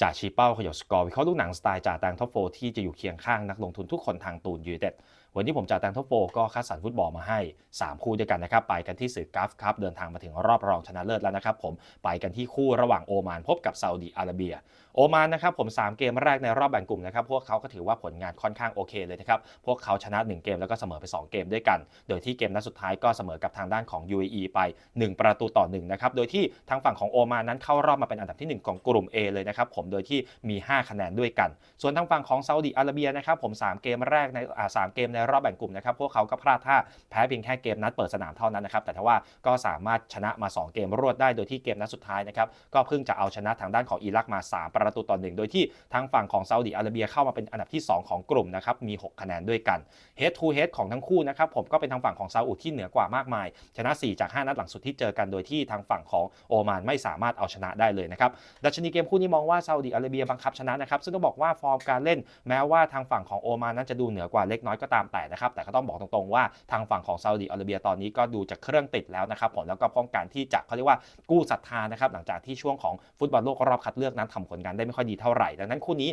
จ่าชี้เป้าขยบสกอร์วิเคราะห์ลูกหนังสไตล์จ่าแตงท็อปโฟที่จะอยู่เคียงข้างนักลงทุนทุกคนทางตูนยูเต็ด วันนี้ผมจ่าแตงท็อปโฟก็คัดสรรฟุตบอลมาให้ 3 คู่ด้วยกันนะครับ ไปกันที่สื่อกราฟครับ เดินทางมาถึงรอบรองชนะเลิศแล้วนะครับผมไปกันที่คู่ระหว่างโอมานพบกับซาอุดีอาระเบีย โอมานนะครับผม 3 เกมแรกในรอบแบ่งกลุ่มนะครับพวกเขาก็ถือว่าผลงานค่อนข้างโอเคเลยนะครับพวกเขาชนะ 1 เกมแล้วก็เสมอไป 2 เกมด้วยกัน โดยที่เกมนัดสุดท้ายก็เสมอกับทางด้านของ UAE ไป 1 ประตูต่อ1นะครับโดยที่ทางฝั่งของโอมานนั้นเข้ารอบมาเป็นอันดับที่ 1 ของกลุ่ม A เลยนะครับผมโดยที่มี 5 คะแนนด้วยกัน ส่วนทางฝั่งของซาอุดีอาระเบียนะครับผม3เกมแรกในสามเกมในรอบแบ่งกลุ่มนะครับพวกเขาก็พลาดท่าแพ้เพียงแค่เกมนัดเปิดสนามเท่านั้นนะครับแต่ทว่าก็สามารถชนะมา 2 เกมรวดได้โดยที่เกมนัดสุดท้ายนะครับก็เพิ่งจะเอาชนะทางด้านของอิรักมา 3 ประตูต่อหนึ่งโดยที่ทางฝั่งของซาอุดีอาระเบียเข้ามาเป็นอันดับที่ 2 ของกลุ่มนะครับมี 6 คะแนนด้วยกัน Head to Head ของทั้งคู่นะครับผมก็เป็นทางฝั่งของซาอุที่เหนือกว่ามากมาย ชนะ 4 จาก 5 นัดหลังสุดที่เจอกันโดยที่ทางฝั่งของโอมานไม่สามารถเอาชนะได้เลยนะครับดัชนีเกมคู่นี้มองว่าซาอุดีอาระเบียบังคับชนะนะครับซึ่งต้องบอกว่าฟอร์มการเล่น แม้ว่าทางฝั่งของโอมานนั้นจะดูเหนือกว่าเล็กน้อยก็ตามแต่นะครับแต่ก็ต้องบอกตรงๆว่าทางฝั่งของซาอุดีอาระเบียตอนนี้ก็ดูจะเครื่องติดแล้วนะครับผมแล้วก็ป้องกันที่จะเขาเรียกว่ากู้ศรัทธานะครับหลังจากที่ช่วงของฟุตบอลโลกรอบคัดเลือกนั้นทำผลงานได้ไม่ค่อยดีเท่าไหร่ดังนั้นคู่นี้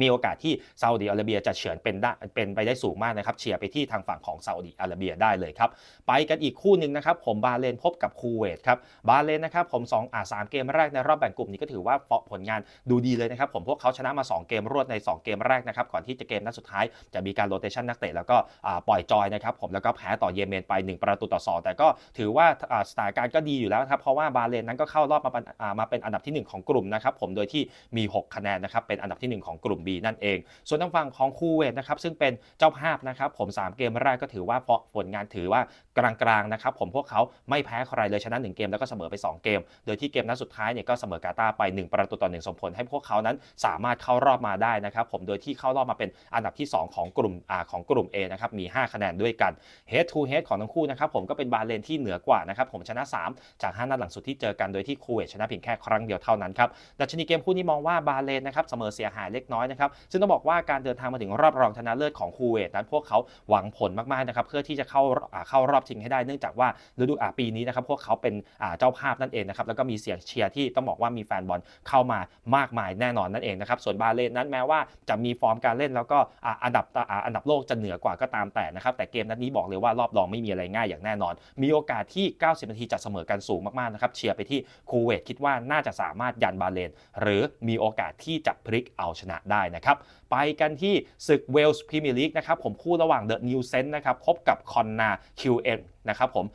มีโอกาสที่ซาอุดีอาระเบียจะเฉือนเป็นได้เป็นไปได้สูงมากนะครับเชียร์ไปที่ทางฝั่งของซาอุดีอาระเบียได้เลยครับ ไปกันอีกคู่หนึ่งนะครับ ผมบาเลนพบกับคูเวตครับบาเลนนะครับผม2อ่าสามเกมแรกในรอบแบ่งกลุ่มนี้ก็ถือว่าผลงานดูดีเลยนะครับ ผมพวกเขาชนะมา 2 เกมรวดใน 2 เกมแรกนะครับ ก่อนที่จะเกมนัดสุดท้ายจะมีการโรเตชันนักเตะแล้วก็ปล่อยจอยนะครับผมแล้วก็แพ้ต่อเยเมนไป 1 ประตูต่อ 2 แต่ก็ถือว่าสถานการณ์ก็ดีอยู่แล้วครับเพราะว่าบาเลนนั้นก็เข้ารอบมาเป็นมาเป็นอันดับทีหนึ่1 ของกลุ่มนะครับผมโดยที่มี 6 คะแนนนะครับเป็นอันดับที่ 1 ของกลุ่ม B นั่นเอง ส่วนทางฝั่งของคูเวตนะครับซึ่งเป็นเจ้าภาพนะครับผม 3 เกมแรกก็ถือว่าผลงานถือว่ากลางๆนะครับผมพวกเขาไม่แพ้ใครเลยชนะ 1 เกมแล้วก็เสมอไป 2 เกม โดยที่เกมนัดสุดท้ายเนี่ยก็เสมอกาตาไป 1 ประตูต่อ1ส่งผลให้พวกเขานั้นสามารถเข้ารอบมาได้นะครับผมโดยที่เข้ารอบมาเป็นอันดับที่ 2 ของกลุ่มอ่าของกลุ่ม A นะครับมี 5 คะแนนด้วยกัน Head to Head ของทั้งคู่นะครับผมก็เป็นบาเลนที่เหนือกว่านะครับผมชนะ 3 จาก 5 นัดหลังสุดที่เจอกันโดยที่คูเวตชนะเพียงแค่ครั้งเดียวเท่านั้นครับดัชนีเกมคู่นี้มองว่าบาเลนนะครับเสมอเสียหายเล็กน้อยนะครับซึ่งต้องบอกว่าการเดินทางมาถึงรอบรองชนะเลิศของคูเวตนั้นพวกเขาหวังผลมากๆนะครับเพื่อที่จะเข้าเข้ารอบชิงให้ได้เนื่องจากว่าฤดูปีนี้นะครับพวกเขาเป็นเจ้าภาพนั่นเองนะครับแล้วก็มีเสียงเชียร์ที่ต้องบอกว่ามีแฟนบอลเข้ามามากมายแน่นอนนั่นเองนะครับส่วนบาเลนนั้นแม้ว่าจะมีฟอร์มการเล่นแล้วก็อันดับอันดับโลกจะเหนือกว่าก็ตามแต่นะครับแต่เกมนัดนี้บอกเลยว่ารอบรองไม่มีอะไรง่ายอย่างแน่นอน มีโอกาสที่ 90 นาทีจะเสมอกันสูงมากๆนะครับเชียร์ไปที่คูเวตคิดว่าน่าจะสามารถยันบาเลนหรือมีโอกาสที่จะพลิกเอาชนะได้นะครับ ไปกันที่ศึกเวลส์พรีเมียร์ลีกนะครับผมคู่ระหว่างเดอะนิวเซนนะครับพบกับคอนนาคิวเอนะครับผม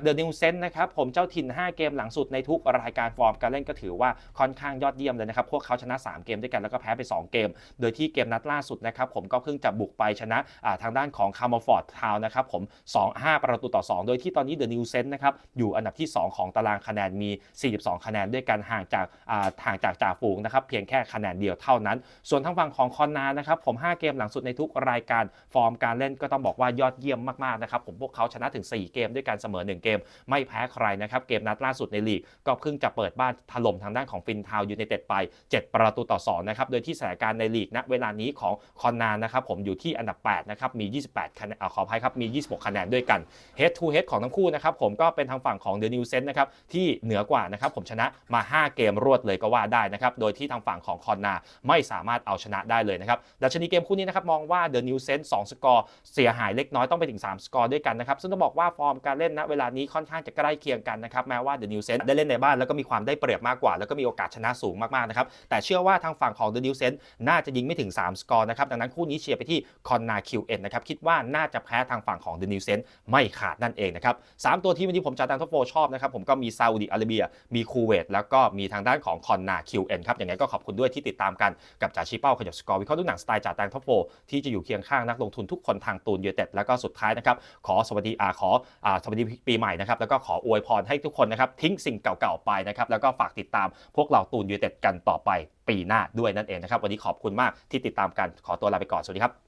เดอะนิวเซนนะครับผมเจ้าถิ่น 5 เกมหลังสุดในทุกรายการฟอร์มการเล่นก็ถือว่าค่อนข้างยอดเยี่ยมเลยนะครับ พวกเขาชนะ 3 เกมด้วยกันแล้วก็แพ้ไป 2 เกม โดยที่เกมนัดล่าสุดนะครับผมก็เพิ่งจะบุกไปชนะทางด้านของคาร์มฟอร์ดทาวนะครับผม 2-5 ประตูต่อ 2 โดยที่ตอนนี้เดอะนิวเซนนะครับอยู่อันดับที่ 2 ของตารางคะแนนมี 42 คะแนนด้วยกันห่างจากห่างจากจ่าฝูงนะครับเพียงแค่คะแนนเดียวเท่านั้น ส่วนทางฝั่งของคอนนานะครับผม 5 เกมหลังสุดในทุกรายการฟอร์มการเล่นก็ต้องบอกว่ายอดเยี่ยมมากๆนะครับผมพวกเขาชนะถึง 4เกมด้วยกันเสมอ 1 เกม ไม่แพ้ใครนะครับ เกมนัดล่าสุดในลีก ก็เพิ่งจะเปิดบ้านถล่มทางด้านของฟินทาวยูไนเต็ดไป 7 ประตูต่อ2นะครับ โดยที่สถานการณ์ในลีกณเวลานี้ของคอนนานะครับผมอยู่ที่อันดับ8นะครับมี 28คะแนนขออภัยครับมี 26 คะแนนด้วยกัน Head to Head ของทั้งคู่นะครับผมก็เป็นทางฝั่งของเดอะนิวเซนนะครับที่เหนือกว่านะครับผมชนะมา 5 เกมรวดเลยก็ว่าได้นะครับโดยที่ทางฝั่งของคอนนาไม่สามารถเอาชนะได้เลยนะครับดัชนีเกมคู่นี้นะครับมองว่าเดอะนิวเซน2สกอร์เสียหายเล็กน้อยต้องไปถึง3สกอร์ด้วยกันนะครับซึ่งต้องบอกว่าฟอร์มการเล่นณเวลานี้ค่อนข้างจะใกล้เคียงกันนะครับแม้ว่าเดอะนิวเซนได้เล่นในบ้านแล้วก็มีความได้เปรียบมากกว่า แล้วก็มีโอกาสชนะสูงมากๆนะครับแต่เชื่อว่าทางฝั่งของเดอะนิวเซนน่าจะยิงไม่ถึง 3 สกอร์นะครับดังนั้นคู่นี้เชียร์ไปที่คอนนาคิวเอ็นนะครับคิดว่าน่าจะแพ้ทางฝั่งของเดอะนิวเซนไม่ขาดนั่นเองนะครับสามตัวที่วันนี้ผมจะตังท็อปโฟชอบนะครับผมก็มีซาอุดิอาระเบีย มีคูเวตแล้วก็มีทางด้านของคอนนาคิวเอ็นครับยังไงก็ขอบคุณด้วยที่ติดตามกันกับจ่าชีเป้าขยับสกอร์วิเคราะห์ทุกหนังสไตล์จ่าแตงท็อปโฟที่จะอยู่เคียงข้างนักลงทุนทุกคนทางตูนยูเต็ดแล้วก็สุดท้ายนะครับขอสวัสดีอาขอสวัสดีปีใหม่นะครับแล้วก็ขออวยพรให้ทุกคนนะครับทิ้งสิ่งเก่าๆไปนะครับแล้วก็ฝากติดตามพวกเราตูนยูเต็ดกันต่อไปปีหน้าด้วยนั่นเองนะครับวันนี้ขอบคุณมากที่ติดตามกันขอตัวลาไปก่อนสวัสดีครับ